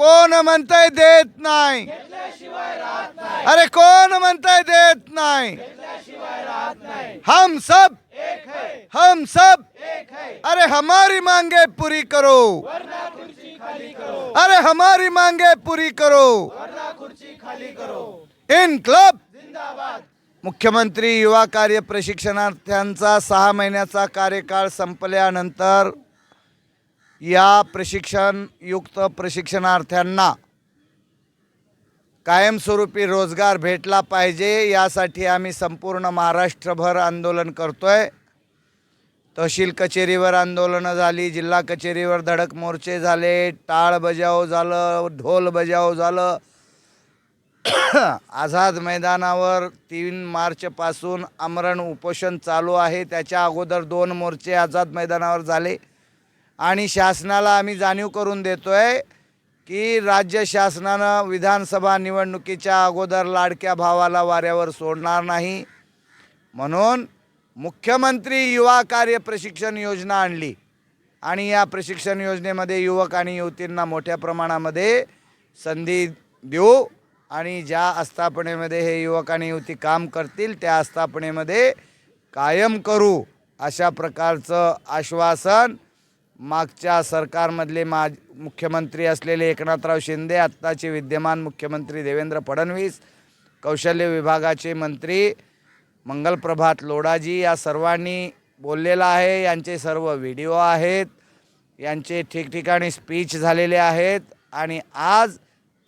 कोण म्हणतंय देत नाही? अरे कोण म्हणतंय देत नाही? हम सब हम सब। अरे हमारी मांगे पूरी करो। अरे हमारी मांगे पूरी करो। इन क्लब। मुख्यमंत्री युवा कार्य प्रशिक्षणार्थ्यांचा सहा महिन्याचा कार्यकाळ संपल्यानंतर या प्रशिक्षणयुक्त प्रशिक्षणार्थ्यांना कायमस्वरूपी रोजगार भेटला पाहिजे यासाठी आम्ही संपूर्ण महाराष्ट्रभर आंदोलन करतो आहे तहसील कचेरीवर आंदोलनं झाली जिल्हा कचेरीवर धडक मोर्चे झाले टाळ बजाव झालं ढोल बजाव झालं. आझाद मैदानावर तीन मार्चपासून आमरण उपोषण चालू आहे. त्याच्या अगोदर दोन मोर्चे आझाद मैदानावर झाले. आणि शासनाला आम्ही जाणीव करून देतो आहे की राज्य शासनानं विधानसभा निवडणुकीच्या अगोदर लाडक्या भावाला वाऱ्यावर सोडणार नाही. म्हणून मुख्यमंत्री युवा कार्य प्रशिक्षण योजना आणली आणि या प्रशिक्षण योजनेमध्ये युवक आणि युवतींना मोठ्या प्रमाणामध्ये संधी देऊ आणि ज्या आस्थापनेमध्ये हे युवक आणि युवती काम करतील त्या आस्थापनेमध्ये कायम करू अशा प्रकारचं आश्वासन मागच्या सरकारमधले मा मुख्यमंत्री असलेले एकनाथराव शिंदे आत्ताचे विद्यमान मुख्यमंत्री देवेंद्र फडणवीस कौशल्य विभागाचे मंत्री मंगलप्रभात लोढाजी या सर्वांनी बोललेलं आहे. यांचे सर्व व्हिडिओ आहेत. यांचे ठिकठिकाणी स्पीच झालेले आहेत. आणि आज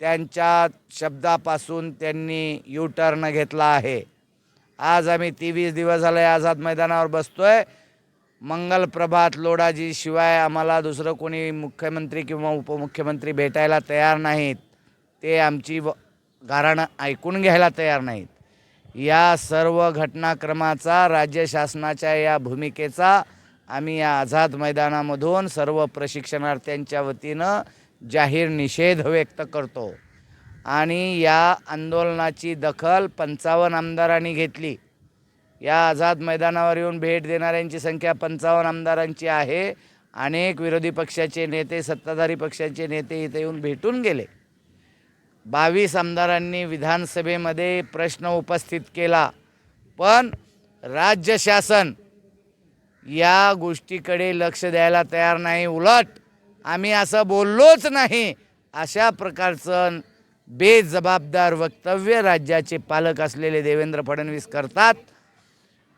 त्यांच्या शब्दापासून त्यांनी यू टर्न घेतला आहे. आज आम्ही तेवीस दिवस झाले आझाद मैदानावर बसतो आहे मंगल प्रभात लोढाजी शिवाय आम्हाला दुसरं कोणी मुख्यमंत्री किंवा उपमुख्यमंत्री भेटायला तयार नाहीत. ते आमची व गाराणं ऐकून घ्यायला तयार नाहीत. या सर्व घटनाक्रमाचा राज्य शासनाच्या या भूमिकेचा आम्ही या आझाद मैदानामधून सर्व प्रशिक्षणार्थ्यांच्या वतीनं जाहीर निषेध व्यक्त करतो. आणि या आंदोलनाची दखल पंचावन्न आमदारांनी घेतली. या आझाद मैदानावर येऊन भेट देणाऱ्यांची संख्या पंचावन्न आमदारांची आहे. अनेक विरोधी पक्षाचे नेते सत्ताधारी पक्षाचे नेते इथे येऊन भेटून गेले. बावीस आमदारांनी विधानसभेमध्ये प्रश्न उपस्थित केला. पण राज्य शासन या गोष्टीकडे लक्ष द्यायला तयार नाही. उलट आम्ही असं बोललोच नाही. अशा प्रकारचं बेजबाबदार वक्तव्य राज्याचे पालक असलेले देवेंद्र फडणवीस करतात.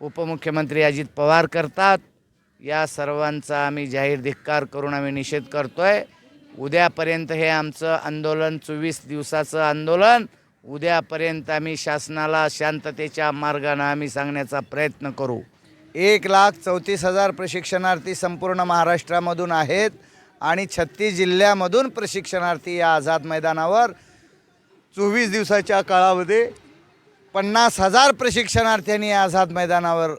उपमुख्यमंत्री अजित पवार करतात. या सर्वांचा आम्ही जाहीर धिक्कार करून आम्ही निषेध करतो आहे उद्यापर्यंत हे आमचं आंदोलन चोवीस दिवसाचं आंदोलन. उद्यापर्यंत आम्ही शासनाला शांततेच्या मार्गानं आम्ही सांगण्याचा प्रयत्न करू. एक लाख चौतीस हजार प्रशिक्षणार्थी संपूर्ण महाराष्ट्रामधून आहेत आणि छत्तीस जिल्ह्यामधून प्रशिक्षणार्थी या आझाद मैदानावर चोवीस दिवसाच्या काळामध्ये पन्नास हजार प्रशिक्षणार्थ्यांनी आझाद मैदानावर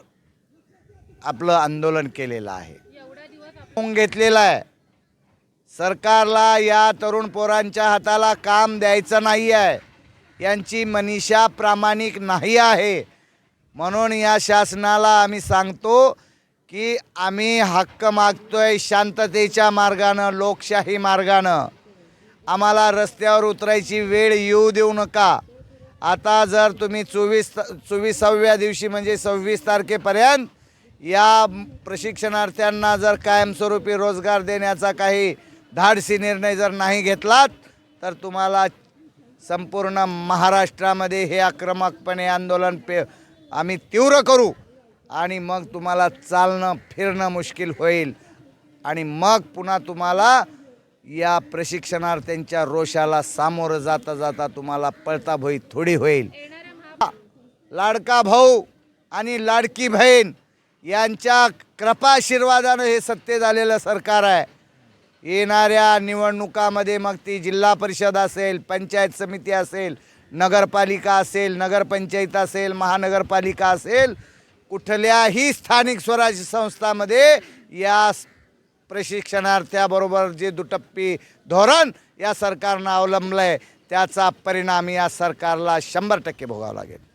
आपलं आंदोलन केलेलं आहे. होऊन घेतलेलं आहे. सरकारला या तरुण पोरांच्या हाताला काम द्यायचं नाही आहे. यांची मनीषा प्रामाणिक नाही आहे. म्हणून या शासनाला आम्ही सांगतो की आम्ही हक्क मागतोय शांततेच्या मार्गानं लोकशाही मार्गानं. आम्हाला रस्त्यावर उतरायची वेळ येऊ देऊ नका. आता जर तुम्ही चोवीस चोवीसाव्या दिवशी म्हणजे सव्वीस तारखेपर्यंत या प्रशिक्षणार्थ्यांना जर कायमस्वरूपी रोजगार देण्याचा काही धाडसी निर्णय जर नाही घेतलात तर तुम्हाला संपूर्ण महाराष्ट्रामध्ये हे आक्रमकपणे आंदोलन पे आम्ही तीव्र करू आणि मग तुम्हाला चालणं फिरणं मुश्किल होईल. आणि मग पुन्हा तुम्हाला या प्रशिक्षणार्थ्यांच्या रोषाला सामोरं जाता जाता तुम्हाला पळताभोई थोडी होईल. लाडका भाऊ आणि लाडकी बहीण यांच्या कृपाशीर्वादानं हे सत्य झालेलं सरकार आहे. येणाऱ्या निवडणुकामध्ये मग ती जिल्हा परिषद असेल पंचायत समिती असेल नगरपालिका असेल नगरपंचायत असेल महानगरपालिका असेल कुठल्याही स्थानिक स्वराज्य संस्थामध्ये या प्रशिक्षणार्थ्याबरोबर जे दुटप्पी धोरण या सरकारनं अवलंबलं आहे त्याचा परिणाम या सरकारला शंभर टक्के भोगावा लागेल.